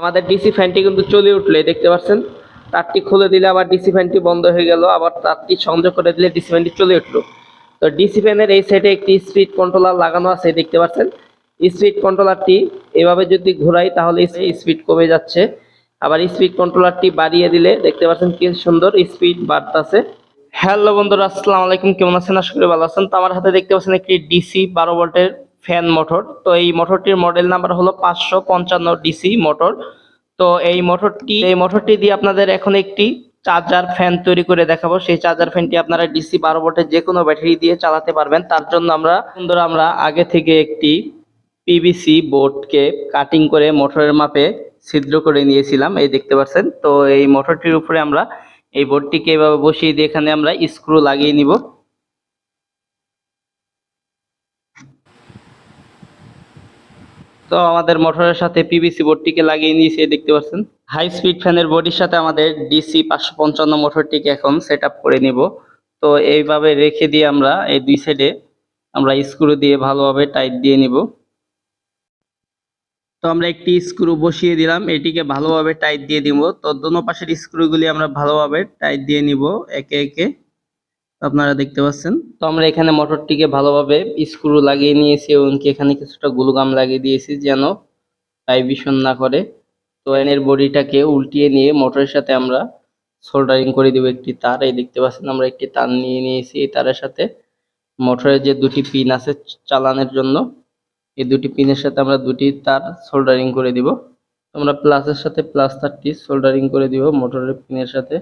আমাদের ডিসি ফ্যানটি কিন্তু চলে উঠল দেখতে পাচ্ছেন? তারটি খুলে দিলে আবার ডিসি ফ্যানটি বন্ধ হয়ে গেল, আবার তারটি সংযোগ করে দিলে ডিসি ফ্যানটি চলে উঠল। তো ডিসি ফ্যানের এই সাইডে একটি স্পিড কন্ট্রোলার লাগানো আছে দেখতে পাচ্ছেন? স্পিড কন্ট্রোলারটি এভাবে যদি ঘোরাই, তাহলে স্পিড কমে যাচ্ছে। আবার স্পিড কন্ট্রোলারটি বাড়িয়ে দিলে, দেখতে পাচ্ছেন কি সুন্দর স্পিড বাড়তেছে। হ্যালো বন্ধুরা, আসসালামু আলাইকুম, কেমন আছেন? আশা করি ভালো আছেন। তো আমার হাতে দেখতে পাচ্ছেন একটি ডিসি বারো ভোল্টের ফ্যান মোটর তো এই মোটরটির মডেল নাম্বার হলো পাঁচশো পঞ্চান্ন ডিসি মোটর তো এই মোটরটি এই মোটরটি দিয়ে আপনাদের এখন একটি চার্জার ফ্যান তৈরি করে দেখাবো। সেই চার্জার ফ্যানটি আপনারা ডিসি বারো ভোল্টের যে কোনো ব্যাটারি দিয়ে চালাতে পারবেন। তার জন্য আমরা বন্ধুরা আমরা আগে থেকে একটি পিভিসি বোর্ডকে কাটিং করে মোটরের মাপে ছিদ্র করে নিয়েছিলাম। এই দেখতে পাচ্ছেন। তো এই মোটরটির উপরে আমরা এই বোর্ডটিকে এভাবে বসিয়ে দিয়ে এখানে আমরা স্ক্রু লাগিয়ে নিব। তো আমাদের মোটরের সাথে পিভিসি বোর্ডটিকে লাগিয়ে নিয়েছি, দেখতে পাচ্ছেন। হাই স্পিড ফ্যানের বডির সাথে আমাদের ডিসি পাঁচশো পঞ্চান্ন মোটরটিকে এখন সেট করে নিব। তো এইভাবে রেখে দিয়ে আমরা এই দুই সাইডে আমরা স্ক্রু দিয়ে ভালোভাবে টাইট দিয়ে নিব। তো আমরা একটি স্ক্রু বসিয়ে দিলাম, এটিকে ভালোভাবে টাইট দিয়ে দিব। তো দোনো পাশের স্ক্রুগুলি আমরা ভালোভাবে টাইট দিয়ে নিব, একে একে। আপনারা দেখতে পাচ্ছেন। তো আমরা এখানে মোটরটিকে ভালোভাবে স্ক্রু লাগিয়ে নিয়েছি এবং এখানে কিছুটা গ্লুগাম লাগিয়ে দিয়েছি যেন ভাইব্রেশন না করে। তো এনের বডিটাকে উল্টিয়ে নিয়ে মোটরের সাথে আমরা সোল্ডারিং করে দিব একটি তার। এই দেখতে পাচ্ছেন আমরা একটি তার নিয়ে নিয়েছি এই তারের সাথে। মোটরের যে দুটি পিন আছে চালানোর জন্য, এই দুটি পিনের সাথে আমরা দুটি তার সোল্ডারিং করে দিব। আমরা প্লাসের সাথে প্লাস তারটি সোল্ডারিং করে দিব মোটরের পিনের সাথে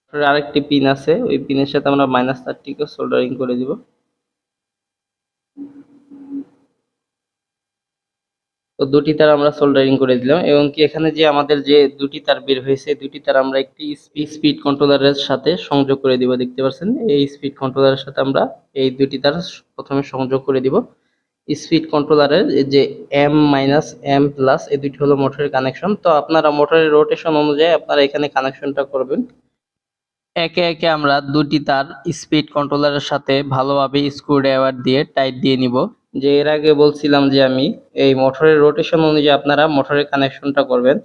মোটরের আরেকটি পিন আছে, ওই পিনের সাথে আমরা মাইনাস তারটিকে সোল্ডারিং করে দিব। তো দুটি তার আমরা সোল্ডারিং করে দিলাম, এবং কি এখানে যে আমাদের যে দুটি তার বের হয়েছে দুটি তার আমরা একটি স্পিড কন্ট্রোলারের সাথে সংযোগ করে দিব, দেখতে পাচ্ছেন? এই স্পিড কন্ট্রোলারের সাথে আমরা এই দুটি তার প্রথমে সংযোগ করে দিব। স্পিড কন্ট্রোলারের যে এম মাইনাস এম প্লাস এই দুটি হলো মোটরের কানেকশন তো আপনারা মোটরের রোটেশন অনুযায়ী আপনারা এখানে কানেকশনটা করবেন। একে একে আমরা দুটি তার স্পিড কন্ট্রোলারের সাথে ভালোভাবে স্ক্রু ড্রাইভার দিয়ে টাইট দিয়ে নিব। যে এর আগে বলছিলাম যে আমি এই মোটরের রোটেশন অনুযায়ী আপনারা মোটরের কানেকশনটা করবেন।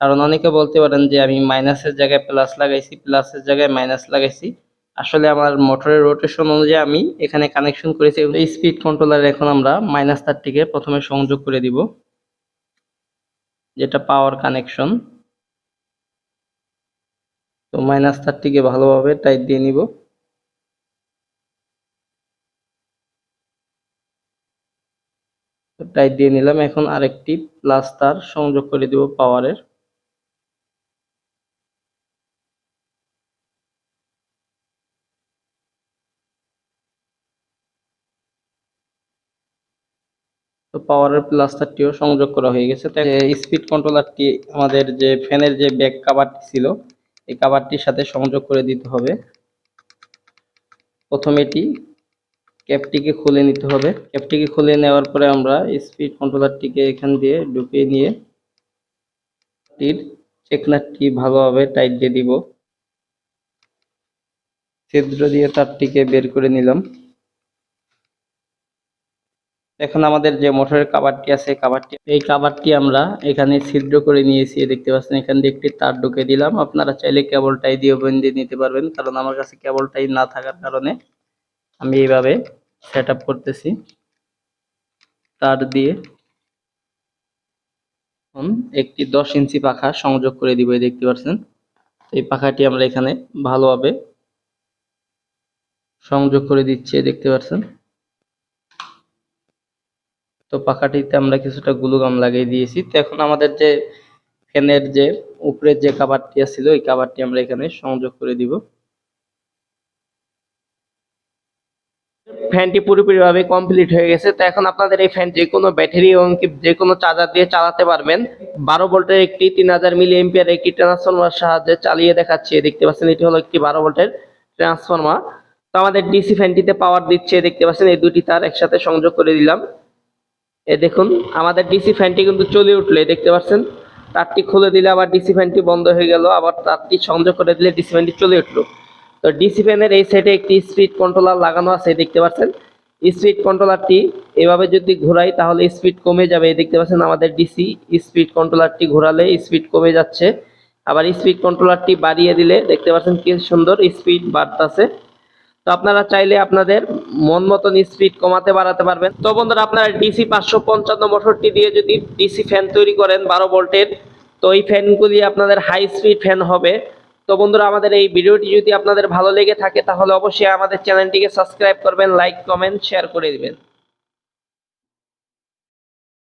কারণ অনেকে বলতে পারেন যে আমি মাইনাসের জায়গায় প্লাস লাগাইছি প্লাসের জায়গায় মাইনাস লাগাইছি। আসলে আমার মোটরের রোটেশন অনুযায়ী আমি এখানে কানেকশন করেছি এই স্পিড কন্ট্রোলার এখন আমরা মাইনাস তারটিকে প্রথমে সংযোগ করে দিব, যেটা পাওয়ার কানেকশন তো মাইনাস তারটিকে ভালোভাবে টাইট দিয়ে নিব। টাইট দিয়ে নিলাম, এখন আরেকটি প্লাস তার সংযোগ করে দিব পাওয়ারের তো পাওয়ারের প্লাস তারটিও সংযোগ করা হয়ে গেছে। স্পিড কন্ট্রোলারটি আমাদের যে ফ্যানের যে ব্যাক কাভারটি ছিল এই কাভারটির সাথে সংযোগ করে দিতে হবে। প্রথমে এটি ক্যাপটিকে খুলে নিতে হবে। ক্যাপটিকে খুলে নেওয়ার পরে আমরা স্পিড কন্ট্রোলারটিকে এখান দিয়ে ঢুকিয়ে নিয়ে টির চেকনারটি ভালোভাবে টাইট দিয়ে দিব। ছিদ্র দিয়ে তারটিকে বের করে নিলাম। এখন আমাদের যে মোটরের কাবারটি আছে কাবারটি, এই কাবারটি আমরা এখানে ছিদ্র করে নিয়েছি দেখতে পাচ্ছেন, এখান দিয়ে একটি তার ঢুকে দিলাম। আপনারা চাইলে কেবলটাই দিয়ে বেঁধে নিতে পারবেন, কারণ আমার কাছে কেবলটাই না থাকার কারণে আমি এইভাবে সেট করতেছি। তার দিয়ে একটি দশ ইঞ্চি পাখা সংযোগ করে দিব দেখতে পাচ্ছেন। এই পাখাটি আমরা এখানে ভালোভাবে সংযোগ করে দিচ্ছি দেখতে পাচ্ছেন। তো পাখাটিতে আমরা কিছুটা গ্লুগাম লাগিয়ে দিয়েছি। তো এখন আমাদের যে ফ্যানের যে উপরের যে কাভারটি ছিল ওই কাভারটি আমরা এখানে সংযোগ করে দিব। ফ্যানটি পুরোপুরিভাবে কমপ্লিট হয়ে গেছে। তো এখন আপনাদের এই ফ্যান যে কোনো ব্যাটারি এবং যে কোনো চার্জার দিয়ে চালাতে পারবেন। বারো ভোল্টের একটি তিন হাজার মিলি এম্পিয়ার একটি ট্রান্সফরমার সাহায্যে চালিয়ে দেখাচ্ছি। দেখতে পাচ্ছেন, এটি হলো একটি বারো ভোল্টের ট্রান্সফরমার তো আমাদের ডিসি ফ্যানটিতে পাওয়ার দিচ্ছে দেখতে পাচ্ছেন, এই দুটি তার একসাথে সংযোগ করে দিলাম। এ দেখুন, আমাদের ডিসি ফ্যানটি কিন্তু চলে উঠল দেখতে পাচ্ছেন? তারটি খুলে দিলে আবার ডিসি ফ্যানটি বন্ধ হয়ে গেল, আবার তারটি সংযোগ করে দিলে ডিসি ফ্যানটি চলে উঠল। তো ডিসি ফ্যানের এই সাইডে একটি স্পিড কন্ট্রোলার লাগানো আছে দেখতে পাচ্ছেন? স্পিড কন্ট্রোলারটি এভাবে যদি ঘোরাই, তাহলে স্পিড কমে যাবে দেখতে পাচ্ছেন? আমাদের ডিসি স্পিড কন্ট্রোলারটি ঘোরালে স্পিড কমে যাচ্ছে। আবার স্পিড কন্ট্রোলারটি বাড়িয়ে দিলে, দেখতে পাচ্ছেন কি সুন্দর স্পিড বাড়তাছে। তো আপনারা চাইলে আপনাদের মন মতন স্পিড কমাতে, বাড়াতে পারবেন। তো বন্ধুরা, আপনারা ডিসি পাঁচশো পঞ্চান্ন মোটরটি দিয়ে যদি ডিসি ফ্যান তৈরি করেন বারো ভোল্টের, তো এই ফ্যানগুলি আপনাদের হাই স্পিড ফ্যান হবে। তো বন্ধুরা, আমাদের এই ভিডিওটি যদি আপনাদের ভালো লেগে থাকে, তাহলে অবশ্যই আমাদের চ্যানেলটিকে সাবস্ক্রাইব করবেন লাইক কমেন্ট শেয়ার করে দিবেন।